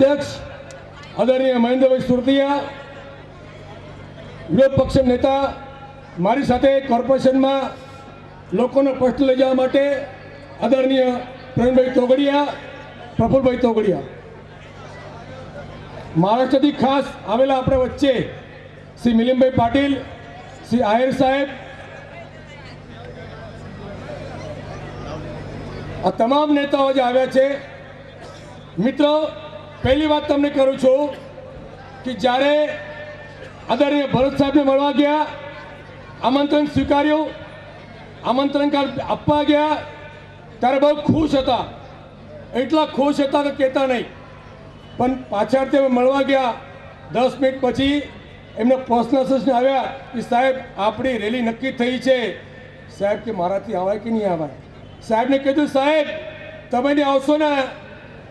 અધ્યક્ષ, આદરણીય મહેન્દ્રભાઈ સુરતિયા, વિરોધ પક્ષ નેતા, મારી સાથે કોર્પોરેશનમાં લોકોનો પ્રશ્ન લઈ જવા માટે આદરણીય પ્રવીણભાઈ તોગડિયા, પ્રફુલભાઈ તોગડિયા. મહારાષ્ટ્રથી ખાસ આવેલા આપણે વચ્ચે શ્રી મિલિમભાઈ પાટીલ, શ્રી આહિર સાહેબ, આ તમામ નેતાઓ જે આવ્યા છે, મિત્રો પહેલી વાત તમને કરું છું કે જ્યારે આદરણીય ભરત સાહેબને મળવા ગયા, આમંત્રણ સ્વીકાર્યું, આમંત્રણ કાર્ડ આપવા ગયા, ત્યારે બહુ ખુશ હતા. એટલા ખુશ હતા કે કહેતા નહીં. પણ પાછળ તે મળવા ગયા. દસ મિનિટ પછી એમને પર્સનલ સજ્જન આવ્યા કે સાહેબ, આપણી રેલી નક્કી થઈ છે. સાહેબ કે, મારાથી આવાય કે નહીં આવાય? સાહેબને કીધું, સાહેબ, તમે આવશો ને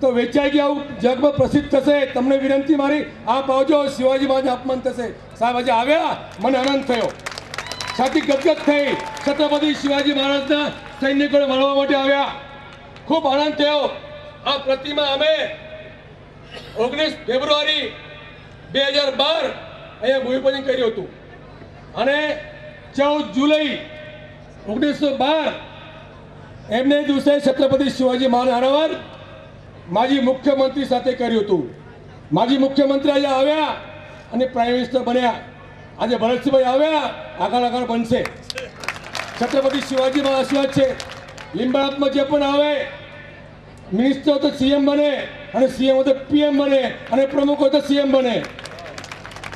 તો વેચાઈ ગયા આવું જગમાં પ્રસિદ્ધ થશે. તમને વિનંતી મારી, આપ આવજો, શિવાજી મહારાજ અપમાન થશે. સાહેબ, આજે આવ્યા, મને આનંદ થયો. છાતી ગદગદ થઈ, છત્રપતિ શિવાજી મહારાજના સૈનિકોને મળવા માટે આવ્યા. ખૂબ આનંદ થયો. આ પ્રતિમા અમે ઓગણીસ ફેબ્રુઆરી બે હજાર બાર અહીંયા ભૂમિપૂજન કર્યું હતું. અને ચૌદ જુલાઈ ઓગણીસો બાર, એમને દિવસે છત્રપતિ શિવાજી મહારાજ માજી મુખ્યમંત્રી સાથે કર્યું હતું. માજી મુખ્યમંત્રી આજે આવ્યા અને પ્રાઇમ મિનિસ્ટર બન્યા. આજે ભરતસિંહભાઈ આવ્યા, આગળ આગળ બનશે. છત્રપતિ શિવાજીમાં આશીર્વાદ છે. લીંબાળાપમાં જે પણ આવે મિનિસ્ટર તો સીએમ બને અને સીએમ તો પીએમ બને અને પ્રમુખ હોય તો સીએમ બને.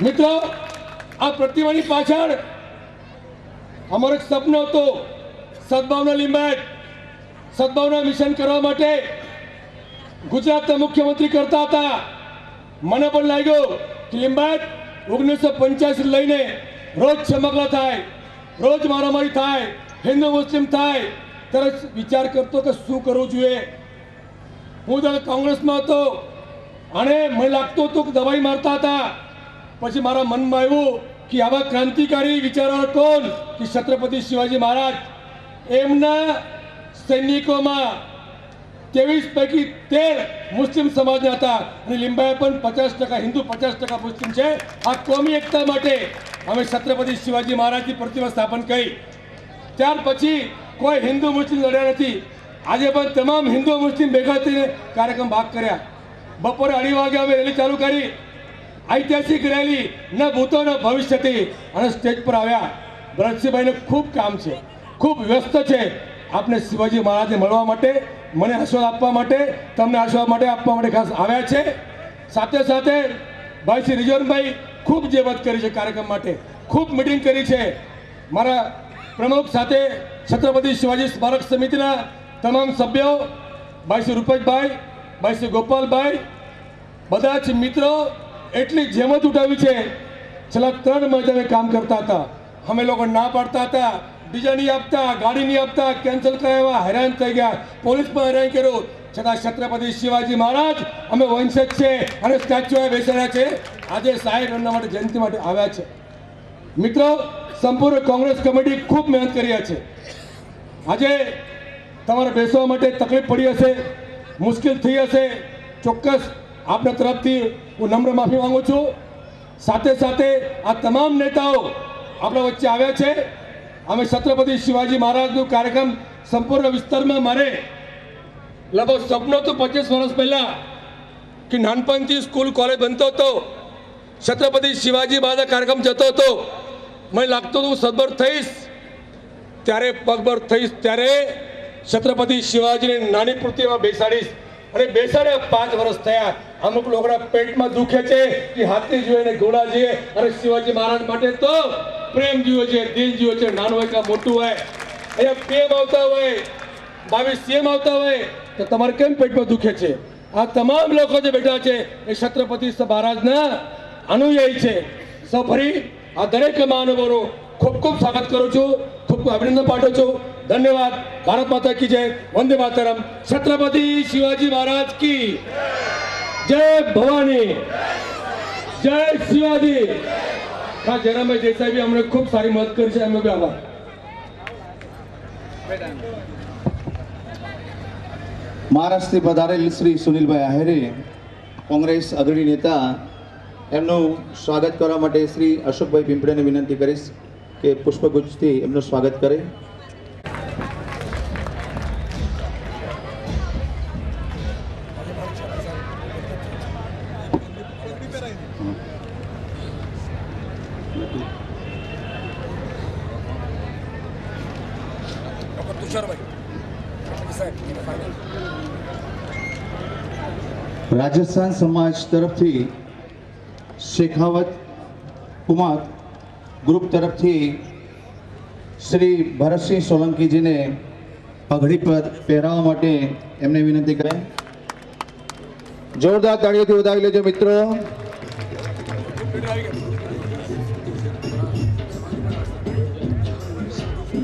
મિત્રો, આ પ્રતિમાની પાછળ અમારો એક સપનો હતો. સદભાવના લિંબાયત, સદભાવના મિશન કરવા માટે ગુજરાતના મુખ્યમંત્રી કરતા હતા. મને પણ લાગ્યો કે લિંબાયત ઓગણીસો પંચ્યાસી લઈને રોજ ચમકલા થાય, રોજ મારામારી થાય, હિન્દુ મુસ્લિમ થાય. ત્યારે વિચાર કરતો કે શું કરવું જોઈએ? હું ત્યારે કોંગ્રેસમાં હતો. અને મને લાગતું હતું કે દવાઈ મારતા હતા. પછી મારા મનમાં આવ્યું કે આવા ક્રાંતિકારી વિચારો કોણ? કે છત્રપતિ શિવાજી મહારાજ. એમના સૈનિકોમાં ત્રેવીસ પૈકી તેર મુસ્લિમ સમાજના હતા. અને લીંબાએ પણ પચાસ ટકા, હિન્દુ પચાસ ટકા મુસ્લિમ છે. આ કોમી એકતા માટે અમે છત્રપતિ શિવાજી મહારાજની પ્રતિમા સ્થાપન કરી. ત્યાર પછી કોઈ હિન્દુ મુસ્લિમ લડ્યા નથી. આજે પણ તમામ હિન્દુ મુસ્લિમ ભેગા થઈને કાર્યક્રમ ભાગ કર્યા. બપોરે અઢી વાગે અમે રેલી ચાલુ કરી. ઐતિહાસિક રેલી, ન ભૂતો, ન ભવિષ્યથી. અને સ્ટેજ પર આવ્યા. ભરતસિંહભાઈને ખૂબ કામ છે. ખૂબ વ્યસ્ત છે. આપને શિવાજી મહારાજને મળવા માટે, મને આશીર્વાદ આપવા માટે, તમને આશીર્વાદ માટે આપવા માટે ખાસ આવ્યા છે. સાથે સાથે ભાઈ શ્રી રિજવનભાઈ ખૂબ જેવત કરી છે કાર્યક્રમ માટે, ખૂબ મિટિંગ કરી છે. મારા પ્રમુખ સાથે છત્રપતિ શિવાજી સ્મારક સમિતિના તમામ સભ્યો, ભાઈ શ્રી રૂપેશભાઈ, ભાઈ શ્રી ગોપાલભાઈ, બધા જ મિત્રો એટલી જેમત ઉઠાવી છે. છેલ્લા ત્રણ મહિના કામ કરતા હતા. અમે લોકો ના પાડતા હતા. બીજા નહીં આપતા ગાડી નહીં આપતા કેન્સલ કરાવ્યા હેરાન થઈ ગયા. પોલીસ પણ હેરાન કર્યું. છતાં છત્રપતિ શિવાજી મહારાજ, અમે વંશજ છે અને સ્ટેચ્યુ બેસાડ્યા છે. આજે સાહેબ એમના માટે જયંતિ માટે આવ્યા છે. મિત્રો, સંપૂર્ણ કોંગ્રેસ કમિટી ખૂબ મહેનત કરી છે. આજે તમારે બેસવા માટે તકલીફ પડી હશે, મુશ્કેલ થઈ હશે. ચોક્કસ આપણા તરફથી હું નમ્ર માફી માંગુ છું. સાથે સાથે આ તમામ નેતાઓ આપણા વચ્ચે આવ્યા છે. અમે છત્રપતિ શિવાજી મહારાજનો કાર્યક્રમ સંપૂર્ણ વિસ્તારમાં મારે લગભગ સપનો તો પચીસ વર્ષ પહેલાં કે નાનપણથી સ્કૂલ કોલેજ બનતો હતો, છત્રપતિ શિવાજી મહારાજ કાર્યક્રમ જતો હતો. મને લાગતું હતું હું સદબર થઈશ. ત્યારે પગભર થઈશ ત્યારે છત્રપતિ શિવાજીને નાની પૂર્તિમાં બેસાડીશ. અને બેસાડ્યા પાંચ વર્ષ થયા. અમુક લોકોના પેટમાં દુખે છે કે હાથી જોઈએ ને ઘોડા જોઈએ. અને શિવાજી મહારાજ માટે તો પ્રેમ જીવો છે, દિલ જીવો છે, નાનું હોય કે મોટું હોય, અહીંયા પ્રેમ આવતા હોય, બાવીસ સીએમ આવતા હોય, તો તમારે કેમ પેટમાં દુખે છે? આ તમામ લોકો જે બેઠા છે, એ છત્રપતિ મહારાજના અનુયાયી છે. સૌ ફરી આ દરેક મહાનુભાવો ખૂબ ખૂબ સ્વાગત કરું છું, ખૂબ ખૂબ અભિનંદન પાઠવું છું. ધન્યવાદ. ભારત માતા કી જય. વંદે માતરમ. છત્રપતિ શિવાજી મહારાજ કી જય ભવાની. જય શિવાજી. હા જયરામભાઈ દેસાઈ અમને ખૂબ સારી મદદ કરી છે. એમનો બી આભાર. મહારાષ્ટ્રથી પધારેલ શ્રી સુનિલભાઈ આહિરે, કોંગ્રેસ અગ્રણી નેતા, એમનું સ્વાગત કરવા માટે શ્રી અશોકભાઈ પિંપળેને વિનંતી કરીશ કે પુષ્પગુચ્છથી એમનું સ્વાગત કરે. રાજસ્થાન સમાજ તરફથી શેખાવત કુમાર ગ્રુપ તરફથી શ્રી ભરતસિંહ સોલંકીજીને પગડી પર પહેરાવવા માટે એમને વિનંતી કરે. જોરદાર તાળીઓથી વધાવી લેજો મિત્રો.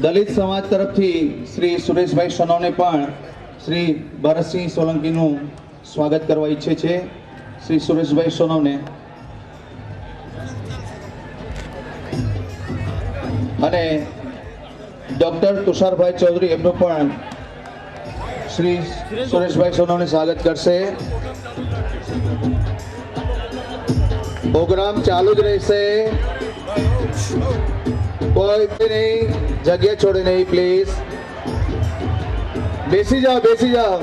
દલિત સમાજ તરફથી શ્રી સુરેશભાઈ સોનવને પણ શ્રી ભરતસિંહ સોલંકીનું સ્વાગત કરવા ઈચ્છે છે. શ્રી સુરેશભાઈ સોનવને અને ડોક્ટર તુષારભાઈ ચૌધરી એમનું પણ શ્રી સુરેશભાઈ સોનવને સ્વાગત કરશે. પ્રોગ્રામ ચાલુ જ રહેશે. કોઈ જગ્યા છોડે નહીં પ્લીઝ બેસી જાઓ બેસી જાઓ.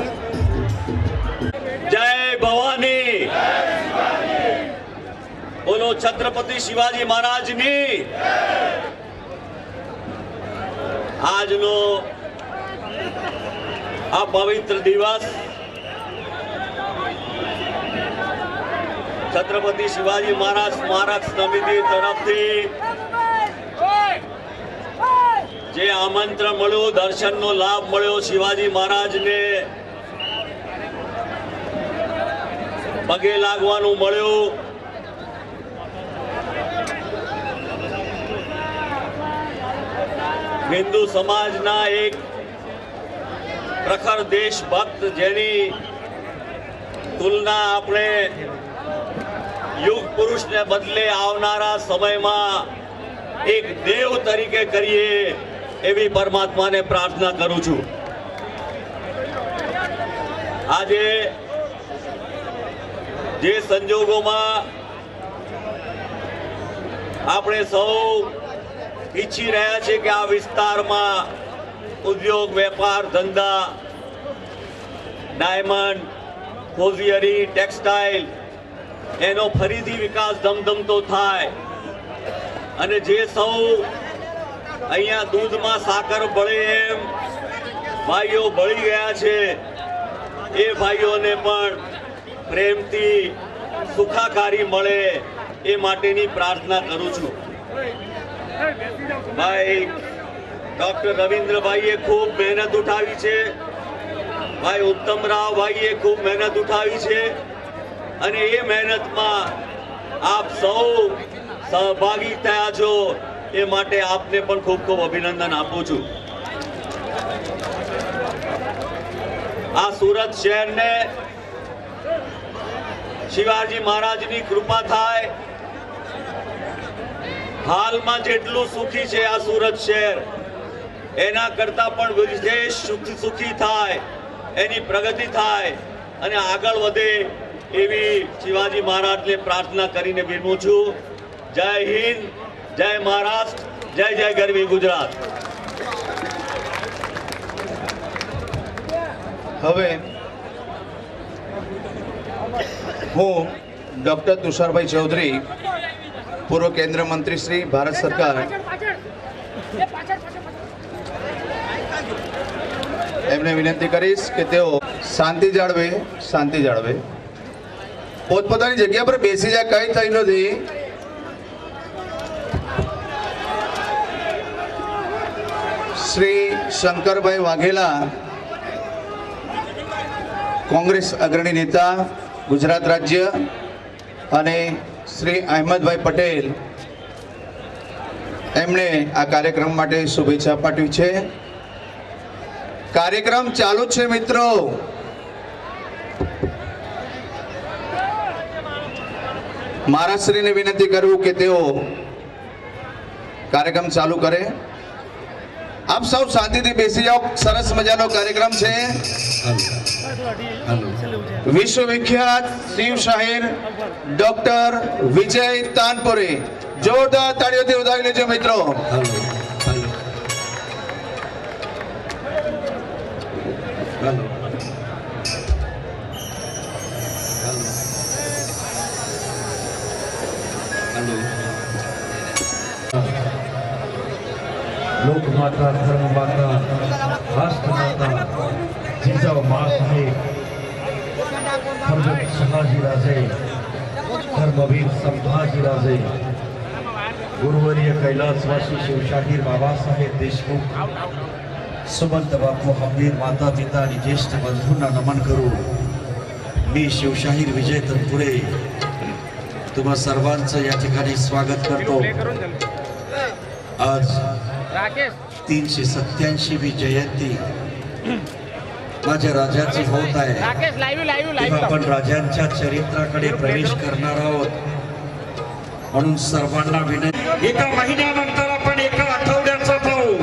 જય ભવાની. બોલો છત્રપતિ શિવાજી મહારાજની. આજનો આ પવિત્ર દિવસ છત્રપતિ શિવાજી મહારાજ સ્મારક સમિતિ તરફથી જે આમંત્રણ મળ્યું, દર્શનનો લાભ મળ્યો શિવાજી મહારાજને. પગે લાગવાનું મળ્યું. હિન્દુ સમાજના એક પ્રખર દેશભક્ત જેની તુલના આપણે યુગ પુરુષને બદલે આવનારા સમયમાં એક દેવ તરીકે કરીએ એવી પરમાત્માને પ્રાર્થના કરું છું. આજે જે સંજોગોમાં આપણે સૌ ઈચ્છી રહ્યા છીએ કે આ વિસ્તારમાં ઉદ્યોગ, વેપાર, ધંધા, ડાયમંડ ફોઝિયરી ટેક્સટાઇલ એનો ફરીથી વિકાસ ધમધમતો થાય. અને જે સૌ અહીંયા દૂધમાં સાકર બળે એમ ભાઈઓ બળી ગયા છે, એ ભાઈઓને પણ પ્રેમથી સુખાકારી મળે એ માટેની પ્રાર્થના કરું છું. ભાઈ, ડોક્ટર રવિન્દ્રભાઈએ ખૂબ મહેનત ઉઠાવી છે. ભાઈ ઉત્તમરાવ ભાઈએ ખૂબ મહેનત ઉઠાવી છે. અને એ મહેનતમાં આપ સૌ સહભાગી થયા છો એ માટે આપને પણ ખૂબ ખૂબ અભિનંદન આપું છું. આ સુરત શહેરને શિવાજી મહારાજની કૃપા થાય. હાલમાં જેટલું સુખી છે આ સુરત શહેર, એના કરતા પણ વિશેષ સુખી થાય, એની પ્રગતિ થાય અને આગળ વધે. એવી શિવાજી મહારાજને પ્રાર્થના કરીને વિરમું છું. જય હિન્દ, જય મહારાષ્ટ્ર, જય જય ગરવી ગુજરાત. હવે હું ડૉક્ટર તુષારભાઈ ચૌધરી, પૂર્વ કેન્દ્ર મંત્રી શ્રી, ભારત સરકાર, એમને વિનંતી કરીશ કે તેઓ શાંતિ જાળવે શાંતિ જાળવે. પોતપોતાની જગ્યા પર બેસી જાય, કઈ થઈ નથી. શ્રી શંકરભાઈ વાઘેલા, કોંગ્રેસ અગ્રણી નેતા, ગુજરાત રાજ્ય અને શ્રી અહેમદભાઈ પટેલ, એમણે આ કાર્યક્રમ માટે શુભેચ્છા પાઠવી છે. કાર્યક્રમ ચાલુ છે, મિત્રો. મહારાજશ્રીને વિનંતી કરું કે તેઓ કાર્યક્રમ ચાલુ કરે. આપ સૌ શાંતિથી બેસી જાઓ. સરસ મજાનો કાર્યક્રમ છે. વિશ્વવિખ્યાત શિવ શાહીર, ડોક્ટર વિજય તાનપુરી. જોરદાર તાળીઓથી વધાવી લેજો મિત્રો. લોકમાતા ધર્મમાતા રાષ્ટ્રમાતા जिजाऊ माँ साहेब फर्जंद शहाजीराजे धर्मवीर संभाजीराजे गुरुवर्य कैलासवासी शिवशाहीर बाबासाहेब देशमुख सुमंत बापू हंबीर माता पिता आणि ज्येष्ठ बंधूंना नमन करू मी शिवशाहीर विजय तनपुरे तुम्हा सर्वांचं या ठिकाणी स्वागत करतो आज तीनशे सत्याऐंशीवी जयंती माझ्या राजाची होत आहे. आपण राजांच्या चरित्राकडे प्रवेश करणार आहोत. म्हणून सर्वांना विनंती. एका महिन्यानंतर आपण एका आठवड्याचा पाहू.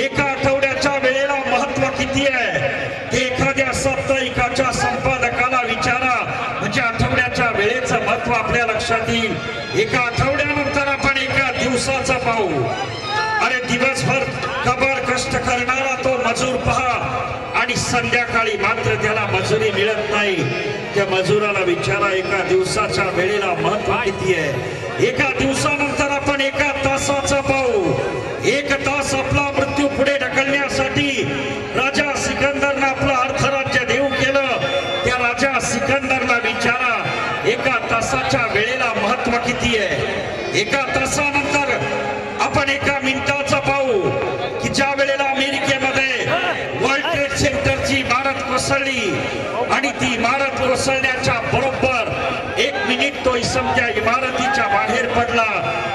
एका आठवड्याच्या वेळेला महत्त्व किती आहे? ते एखाद्या साप्ताहिकाच्या संपादकाला विचारा. म्हणजे आठवड्याच्या वेळेचं महत्त्व आपल्या लक्षात येईल. एका मजूर पहा. आणि संध्याकाळी मात्र त्याला मजुरी मिळत नाही. त्या मजुराला विचारा एका दिवसाच्या वेळेला महत्त्व किती आहे? एका दिवसानंतर आपण एका तासाचा पाहू. एक तास आपला मृत्यू पुढे ढकलण्यासाठी राजा सिकंदरनं आपलं अर्थराज्य देऊ केलं. त्या राजा सिकंदरला विचारा एका तासाच्या वेळेला महत्त्व किती आहे? एका तासानंतर आपण एका मिनिटात पाहू की ज्या वेळेला अमेरिकेमध्ये वर्ल्ड ट्रेड सेंटरची इमारत कोसळली आणि ती इमारत कोसळण्याच्या बरोबर एक मिनिट तो इसम त्या इमारतीच्या बाहेर पडला.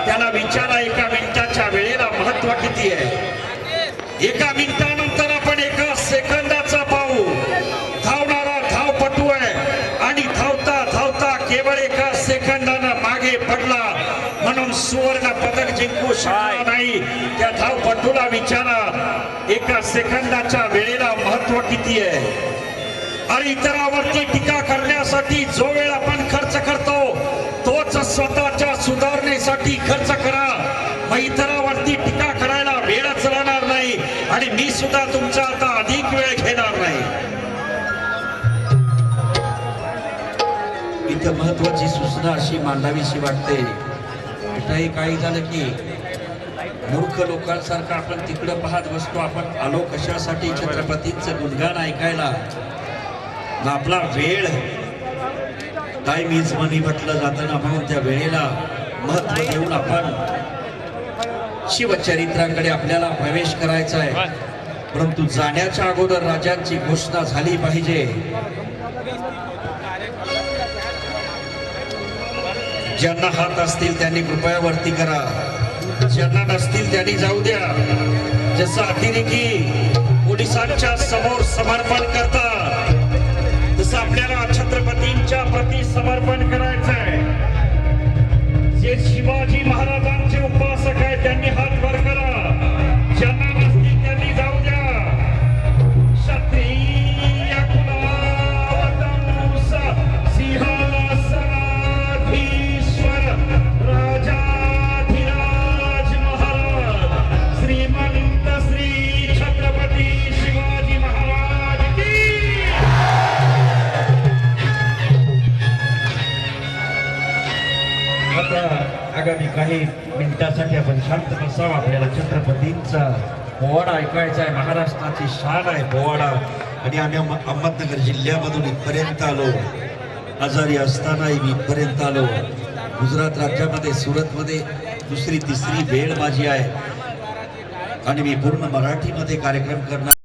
त्याला विचारा एका मिनिटाच्या वेळेला महत्त्व किती आहे? एका मिनिटानंतर आपण एका सेकंदाचा पाहू. धावणारा धावपटू आहे. आणि धावता धावता केवळ एका सेकंदानं मागे पडला. म्हणून सुवर्ण पदक जिंकू शकला नाही. त्या धावपटूला विचारा. एका सेकंदाच्या वेळेला महत्त्व किती आहे? आणि इतरावरती टीका करण्यासाठी जो वेळ आपण खर्च करतो तोच स्वतःच्या सुधारणेसाठी खर्च करा. मग इतरावरती टीका करायला वेळच राहणार नाही आणि मी सुद्धा तुमचा आता अधिक वेळ घेणार नाही. इथं महत्वाची सूचना अशी मांडावीशी वाटते. काही काही झालं की मूर्ख लोकांसारखं आपण तिकडं पाहत बसतो. आपण आलो कशासाठी? छत्रपतींचं गुणगान ऐकायला. आपला वेळ. टाइम इज मनी म्हटलं जातं ना म्हणून त्या वेळेला महत्त्व देऊन आपण शिवचरित्राकडे आपल्याला प्रवेश करायचा आहे. परंतु जाण्याच्या अगोदर राजांची घोषणा झाली पाहिजे. ज्यांना हात असतील त्यांनी कृपया वरती करा. ज्यांना नसतील त्यांनी जाऊ द्या. जसं अतिरेकी पोलिसांच्या समोर समर्पण करतात आपल्याला छत्रपतींच्या प्रती समर्पण करायचं आगामी काही मिनिटासाठी आपण शांत बसावं. आपल्याला छत्रपतींचा पोवाडा ऐकायचा आहे. महाराष्ट्राची शान आहे पोवाडा. आणि आम्ही अहमदनगर जिल्ह्यामधून इथपर्यंत आलो. आजारी असतानाही मी इथपर्यंत आलो. गुजरात राज्यामध्ये सुरतमध्ये दुसरी तिसरी वेळ माझी आहे. आणि मी पूर्ण मराठीमध्ये कार्यक्रम करणार